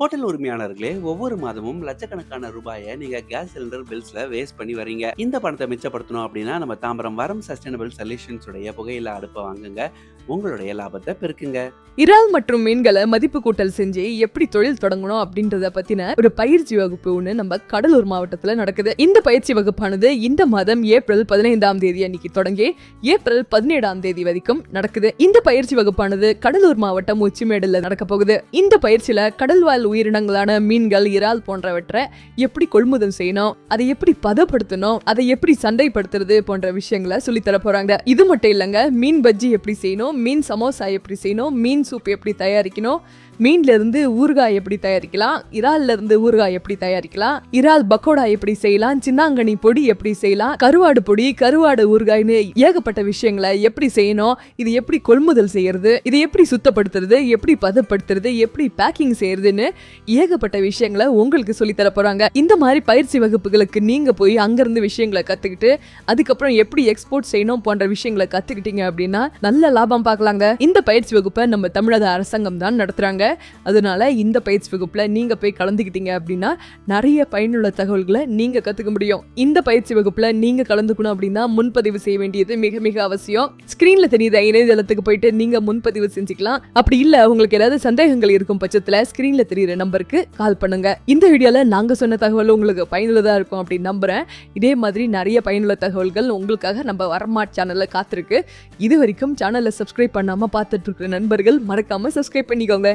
Hotel உரிமையாளர்களே ஒவ்வொரு மாதமும் லட்சக்கணக்கான ரூபாயை நீங்க கேஸ் சிலிண்டர் பில்ஸ்ல வேஸ்ட் பண்ணி வரீங்க இந்த பணத்தை மிச்சப்படுத்தணும் அப்படின்னா நம்ம தாம்பரம் வரம் சஸ்டைனபிள் சொல்யூஷன்ஸ் உடைய புகையில அடுப்பை வாங்குங்க. உங்களுடைய லாபத்தை பெருக்குங்க. இறால் மற்றும் மீன்களை மதிப்பு கூட்டல் செஞ்சு எப்படி தொழில் தொடங்கணும் அப்படின்றத பத்தின ஒரு பயிற்சி வகுப்பு ஒண்ணு நம்ம கடலூர் மாவட்டத்துல நடக்குது. இந்த பயிற்சி வகுப்பானது இந்த மாதம் ஏப்ரல் பதினைந்தாம் தேதி அன்னைக்கு தொடங்கி ஏப்ரல் பதினேழாம் தேதி வரைக்கும் நடக்குது. இந்த பயிற்சி வகுப்பானது கடலூர் மாவட்டம் உச்சிமேடுல நடக்க போகுது. இந்த பயிற்சியில கடல்வாழ் உயிரினங்களான மீன்கள் இறால் போன்றவற்றை எப்படி கொள்முதல் செய்யணும் அதை எப்படி பதப்படுத்தணும் அதை எப்படி சண்டைப்படுத்துறது போன்ற விஷயங்களை சொல்லித்தர போறாங்க. இது மட்டும் இல்லைங்க மீன் பஜ்ஜி எப்படி செய்யணும் மீன் சமோசா எப்படி செய்யணும்? மீன் சூப் எப்படி தயாரிக்கணும்? மீன்லேருந்து ஊறுகாய் எப்படி தயாரிக்கலாம்? இறால்லேருந்து ஊறுகாய் எப்படி தயாரிக்கலாம்? இறால் பக்கோடா எப்படி செய்யலாம்? சின்னாங்கனி பொடி எப்படி செய்யலாம்? கருவாடு பொடி கருவாடு ஊறுகாய்னு ஏகப்பட்ட விஷயங்களை எப்படி செய்யணும்? இது எப்படி கொள்முதல் செய்யறது? இது எப்படி சுத்தப்படுத்துறது? எப்படி பதப்படுத்துறது? எப்படி பேக்கிங் செய்யறதுன்னு ஏகப்பட்ட விஷயங்களை உங்களுக்கு சொல்லித்தர போகிறாங்க இந்த மாதிரி பயிற்சி வகுப்புகளுக்கு நீங்கள் போய் அங்கேருந்து விஷயங்களை கற்றுக்கிட்டு அதுக்கப்புறம் எப்படி எக்ஸ்போர்ட் செய்யணும் போன்ற விஷயங்களை கற்றுக்கிட்டீங்க அப்படின்னா நல்ல லாபம் பார்க்கலாங்க. இந்த பயிற்சி வகுப்பை நம்ம தமிழக அரசாங்கம் தான் நடத்துகிறாங்க நடத்துறாங்க அதனால இந்த பயிற்சி வகுப்புல நீங்க போய் கலந்துக்கிட்டீங்க அப்படின்னா நிறைய பயனுள்ள தகவல்களை நீங்க கத்துக்க முடியும். இந்த பயிற்சி வகுப்புல நீங்க கலந்துக்கணும் அப்படின்னா முன்பதிவு செய்ய வேண்டியது மிக மிக அவசியம். ஸ்க்ரீனில் தெரியுது இணையதளத்துக்கு போயிட்டு நீங்க முன்பதிவு செஞ்சுக்கலாம். அப்படி இல்லை உங்களுக்கு ஏதாவது சந்தேகங்கள் இருக்கும் பட்சத்துல ஸ்க்ரீனில் தெரியுற நம்பருக்கு கால் பண்ணுங்க. இந்த வீடியோவில் நாங்க சொன்ன தகவல் உங்களுக்கு பயனுள்ளதாக இருக்கும் அப்படின்னு நம்புறேன். இதே மாதிரி நிறைய பயனுள்ள தகவல்கள் உங்களுக்காக நம்ம வரமாட் சேனலில் காத்திருக்கு. இது வரைக்கும் சேனலை சப்ஸ்கிரைப் பண்ணாம பார்த்துட்டு இருக்கிற நண்பர்கள் மறக்காம சப்ஸ்கிரைப் பண்ணிக்கோங்க.